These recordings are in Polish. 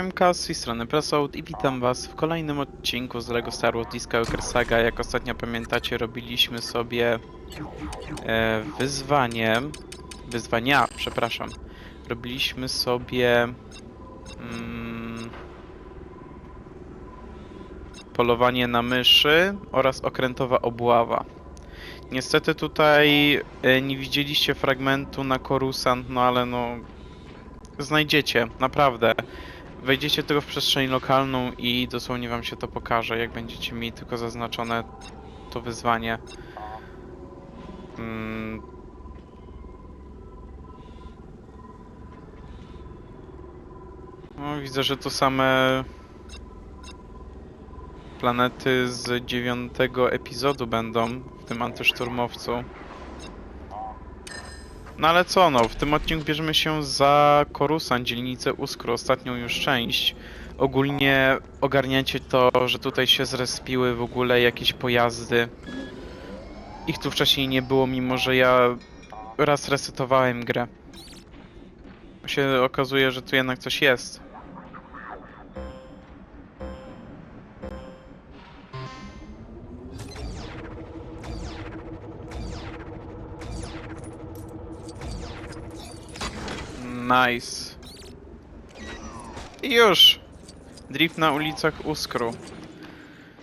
Siemka, z tej strony Presout i witam was w kolejnym odcinku z LEGO Star Wars Skywalker Saga. Jak ostatnio pamiętacie, robiliśmy sobie e, wyzwanie, wyzwania, przepraszam. Robiliśmy sobie mm, polowanie na myszy oraz okrętowa obława. Niestety tutaj e, nie widzieliście fragmentu na Coruscant, no ale no znajdziecie, naprawdę. Wejdziecie tylko w przestrzeń lokalną i dosłownie wam się to pokaże, jak będziecie mieli tylko zaznaczone to wyzwanie. Mm. No, widzę, że to same planety z dziewiątego epizodu będą w tym antyszturmowcu. No ale co no, w tym odcinku bierzemy się za Korusan, dzielnicę Uskru, ostatnią już część. Ogólnie ogarniacie to, że tutaj się zrespiły w ogóle jakieś pojazdy. Ich tu wcześniej nie było, mimo że ja raz resetowałem grę. Się okazuje, że tu jednak coś jest. Nice. I już. Drift na ulicach Uskru.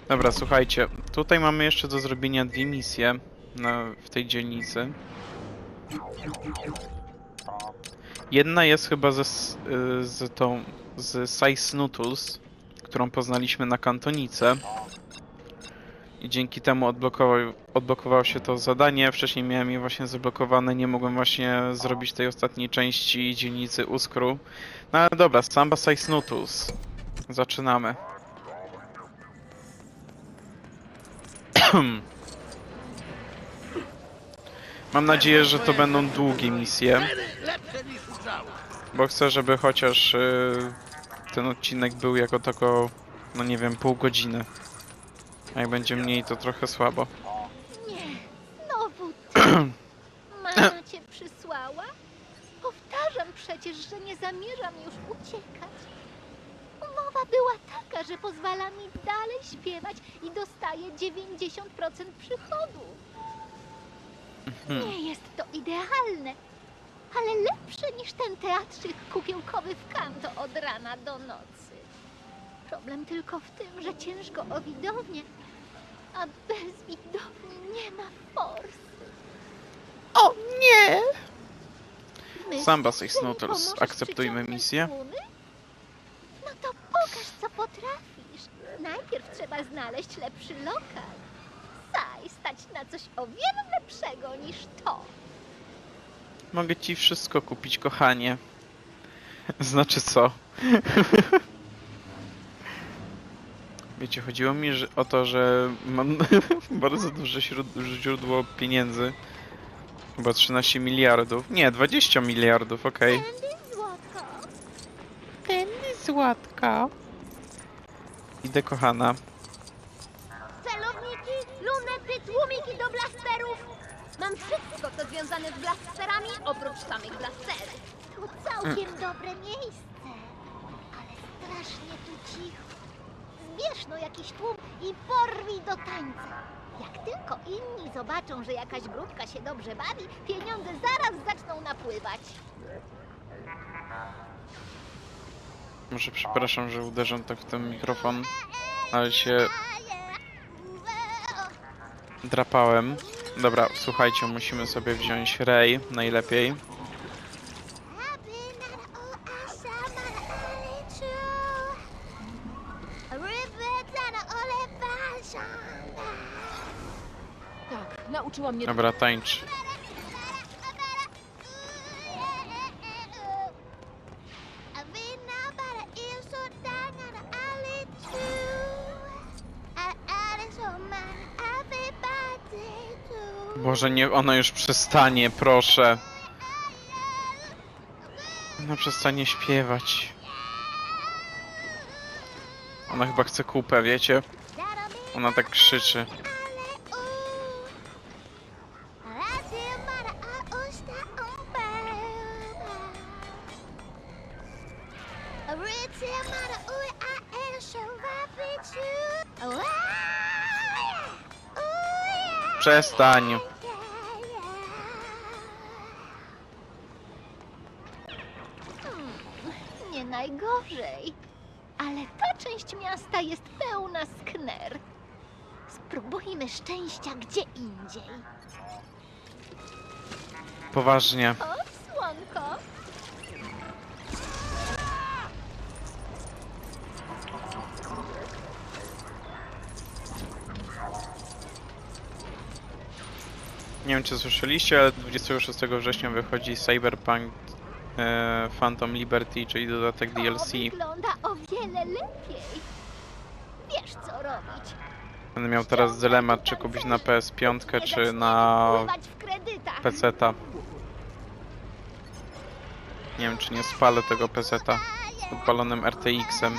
Dobra, słuchajcie. Tutaj mamy jeszcze do zrobienia dwie misje na, w tej dzielnicy. Jedna jest chyba ze, y, z tą, z Size Noodles, którą poznaliśmy na kantonice. I dzięki temu odblokował, odblokowało się to zadanie. Wcześniej miałem je właśnie zablokowane, nie mogłem właśnie zrobić tej ostatniej części dzielnicy Uskru. No ale dobra, Samba Size Noodles. Zaczynamy. Mam nadzieję, że to będą długie misje. Bo chcę, żeby chociaż y, ten odcinek był jako tako, no nie wiem, pół godziny. Jak będzie mniej, to trochę słabo. Nie, znowu ty. Mama cię przysłała? Powtarzam przecież, że nie zamierzam już uciekać. Umowa była taka, że pozwala mi dalej śpiewać i dostaję 90% przychodu. Hmm. Nie jest to idealne, ale lepsze niż ten teatrzyk kukiełkowy w kanto od rana do nocy. Problem tylko w tym, że ciężko o widownię, a bez widowni nie ma forsy. O nie! Myślisz, Samba Six że mi Noodles. pomożesz Akceptujmy przyciągnąć misję. tłumy? No to pokaż, co potrafisz. Najpierw trzeba znaleźć lepszy lokal. Saj, stać na coś o wiele lepszego niż to. Mogę ci wszystko kupić, kochanie. Znaczy co? Wiecie, chodziło mi że, o to, że mam bardzo duże źródło pieniędzy. Chyba 13 miliardów. Nie, 20 miliardów, okej. Złotko. Penny złatka. Idę, kochana. Celowniki, lunety, tłumiki do blasterów. Mam wszystko, co związane z blasterami, oprócz samych blasterów. To całkiem dobre miejsce, ale strasznie tu cicho. Zbierz no jakiś tłum i porwij do tańca. Jak tylko inni zobaczą, że jakaś grupka się dobrze bawi, pieniądze zaraz zaczną napływać. Może przepraszam, że uderzam tak w ten mikrofon, ale się drapałem. Dobra, słuchajcie, musimy sobie wziąć Ray najlepiej. Nauczyła mnie. Dobra, tańcz. Boże, nie, ona już przestanie, proszę. Ona przestanie śpiewać. Ona chyba chce kupę, wiecie? Ona tak krzyczy. Przestań. Nie najgorzej. Ale ta część miasta jest pełna skner. Spróbujmy szczęścia gdzie indziej. Poważnie. O, Nie wiem czy słyszeliście, ale 26 września wychodzi Cyberpunk e, Phantom Liberty, czyli dodatek DLC. To wygląda o wiele lepiej. Wiesz co robić. Będę miał teraz dylemat, czy kupić na PS5, czy na Pływać w kredytach. PC-ta. Nie wiem, czy nie spalę tego PC-ta odpalonym RTX-em.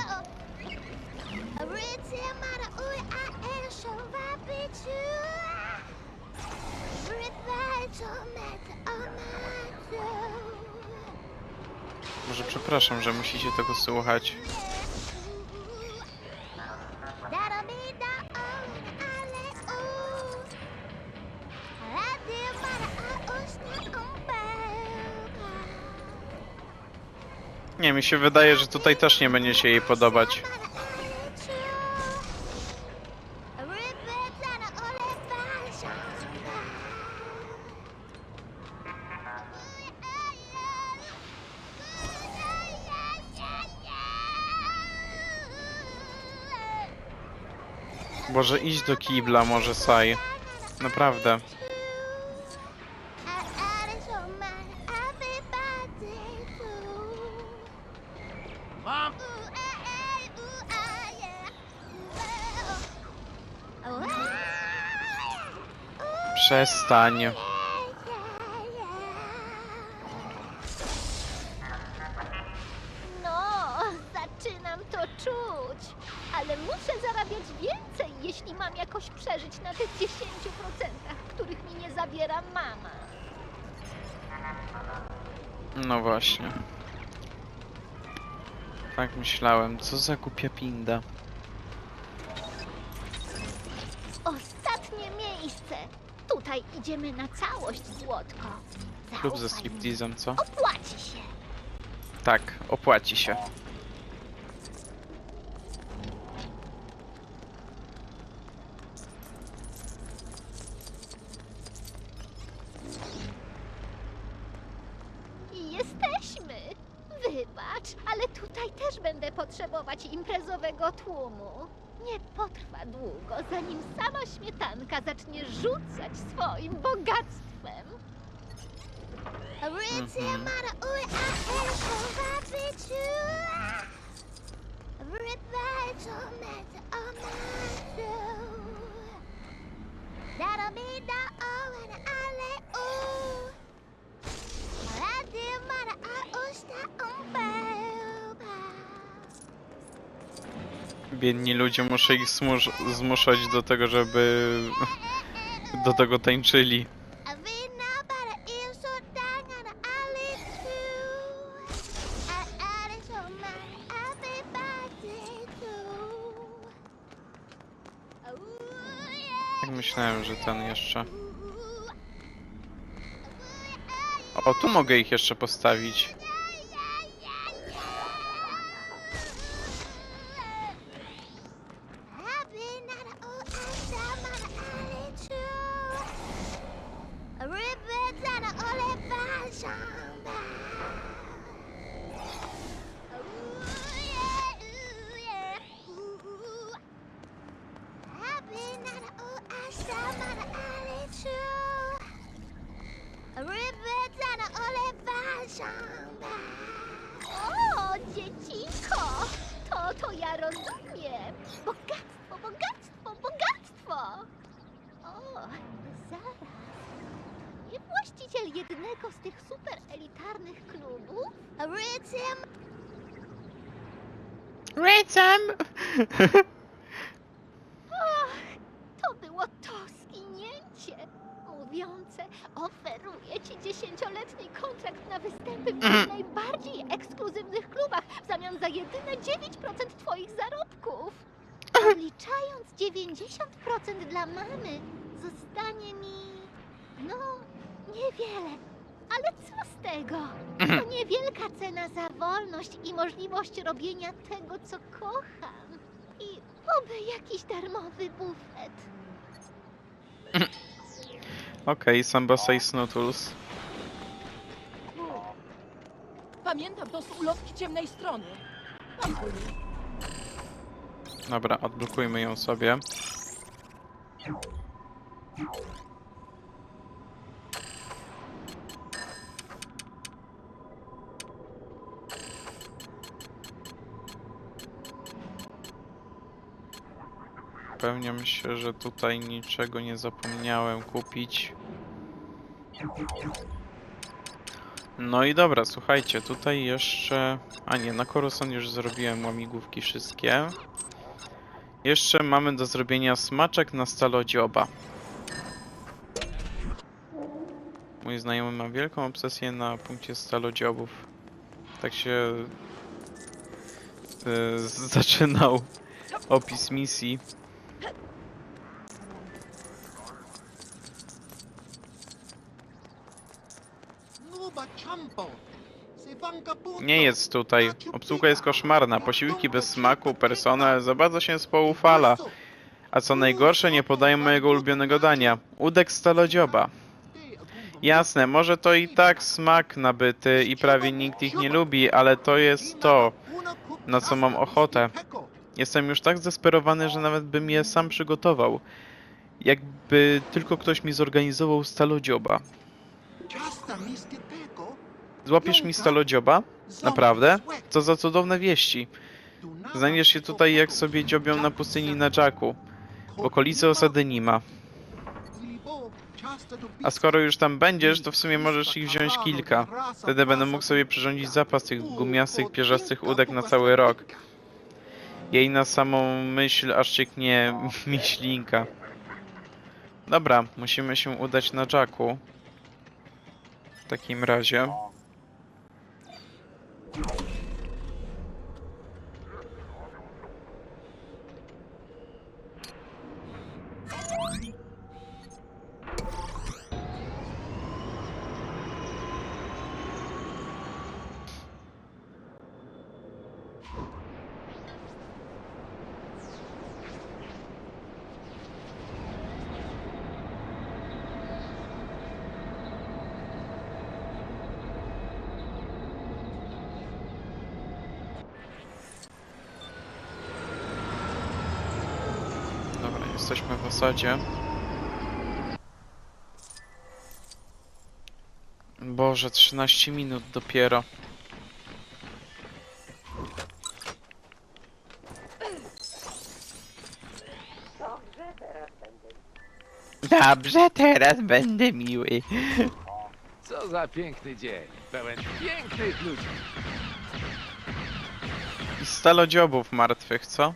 Przepraszam, że musicie tego słuchać. Nie, mi się wydaje, że tutaj też nie będzie się jej podobać. Boże, idź do kibla, może Saj. Naprawdę. Przestań. Myślałem. Co za głupia pinda. Ostatnie miejsce. Tutaj idziemy na całość, Złotko. Klub ze Zaufaj mi. striptizem, co? Opłaci się. Tak, opłaci się. I jesteśmy. Wybacz, ale tutaj też będę potrzebować imprezowego tłumu. Nie potrwa długo, zanim sama śmietanka zacznie rzucać swoim bogactwem. Biedni ludzie, muszę ich zmus zmuszać do tego, żeby do tego tańczyli. Tak myślałem, że ten jeszcze. O, tu mogę ich jeszcze postawić. Racem! Och, to było to skinięcie. mówiące. Oferuję ci dziesięcioletni kontrakt na występy w najbardziej ekskluzywnych klubach w zamian za jedyne 9% twoich zarobków. Odliczając 90% dla mamy, zostanie mi, no, niewiele. Ale co z tego? To niewielka cena za wolność i możliwość robienia tego, co kocham. I oby jakiś darmowy bufet. Okej, Samba Size Noodles. Pamiętam to z ulotki ciemnej strony. Mam. Dobra, odblokujmy ją sobie. Upewniam się, że tutaj niczego nie zapomniałem kupić. No i dobra, słuchajcie, tutaj jeszcze... A nie, na Coruscant już zrobiłem łamigłówki wszystkie. Jeszcze mamy do zrobienia smaczek na stalodzioba. Mój znajomy ma wielką obsesję na punkcie stalodziobów. Tak się y, zaczynał opis misji. Nie jest tutaj. Obsługa jest koszmarna. Posiłki bez smaku, personel za bardzo się spoufala. A co najgorsze, nie podają mojego ulubionego dania. Udek stalodzioba. Jasne, może to i tak smak nabyty i prawie nikt ich nie lubi, ale to jest to. na co mam ochotę. Jestem już tak zdesperowany, że nawet bym je sam przygotował. Jakby tylko ktoś mi zorganizował stalodzioba. Złapiesz mi stalodzioba? Naprawdę? Co za cudowne wieści. Znajdziesz się tutaj jak sobie dziobią na pustyni na Jacku. W okolicy osady Nima. A skoro już tam będziesz, to w sumie możesz ich wziąć kilka. Wtedy będę mógł sobie przyrządzić zapas tych gumiastych, pierzastych udek na cały rok. Jej na samą myśl aż cieknie mi ślinka. Dobra, musimy się udać na Jacku. W takim razie. Thank you. Jesteśmy w osadzie. Boże, 13 minut dopiero. Dobrze, teraz będę miły. Co za piękny dzień. Pełen pięknych ludzi. I stalodziobów martwych, co?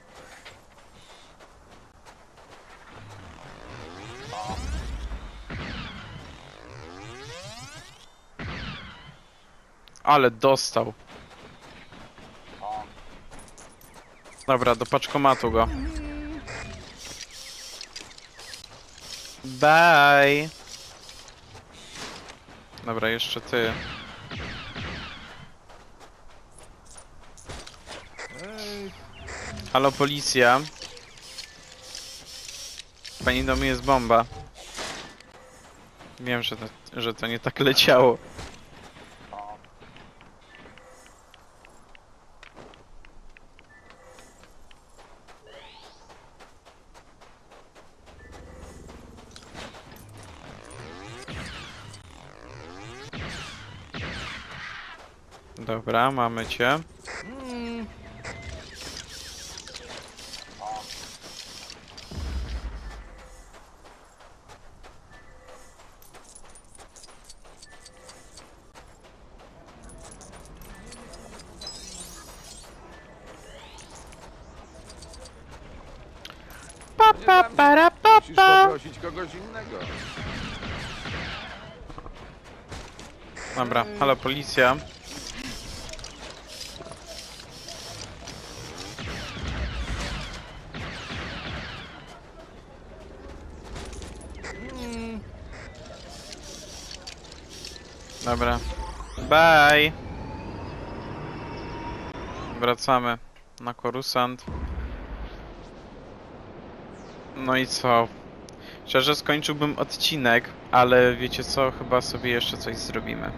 Ale dostał. Dobra, do paczkomatu go. Bye. Dobra, jeszcze ty. Halo policja. Pani domu jest bomba. Wiem, że to, że to nie tak leciało. Dobra, mamy cię. Pa, pa, para, pa, Musisz pa. poprosić kogoś innego. Dobra, halo policja. Dobra. Bye. Wracamy na Korusant. No i co? Szczerze skończyłbym odcinek, ale wiecie co? Chyba sobie jeszcze coś zrobimy.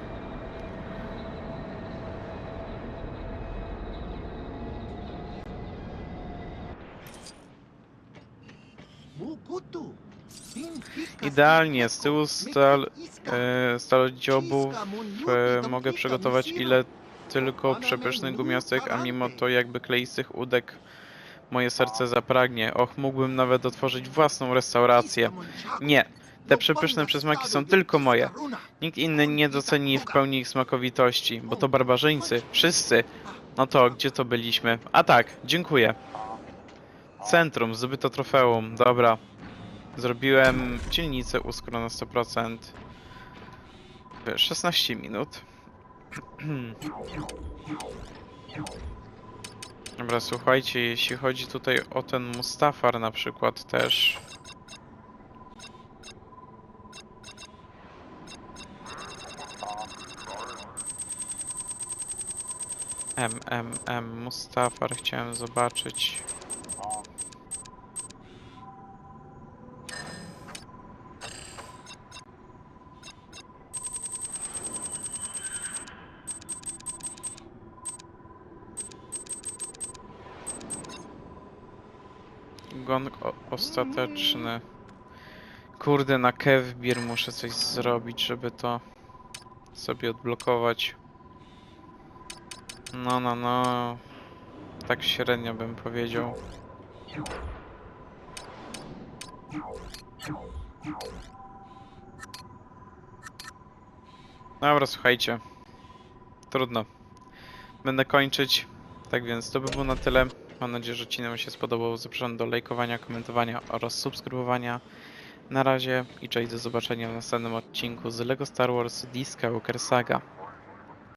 Idealnie, z tyłu stal, e, stalodziobów e, mogę przygotować ile tylko przepysznych gumiastek, a mimo to jakby kleistych udek moje serce zapragnie. Och, mógłbym nawet otworzyć własną restaurację. Nie, te przepyszne przysmaki są tylko moje. Nikt inny nie doceni w pełni ich smakowitości, bo to barbarzyńcy, wszyscy. No to, gdzie to byliśmy? A tak, dziękuję. Centrum, zdobyto trofeum, dobra. Zrobiłem dzielnicę Uskro na 100%. w 16 minut. Dobra, słuchajcie, jeśli chodzi tutaj o ten Mustafar na przykład też. M, M, M, Mustafar chciałem zobaczyć. Gong o- ostateczny. Kurde, na Kevbir muszę coś zrobić, żeby to sobie odblokować. No, no, no. Tak średnio bym powiedział. Dobra, słuchajcie. Trudno. Będę kończyć. Tak więc to by było na tyle. Mam nadzieję, że odcinek się spodobał. Zapraszam do lajkowania, komentowania oraz subskrybowania. Na razie i cześć do zobaczenia w następnym odcinku z LEGO Star Wars Discovery Saga.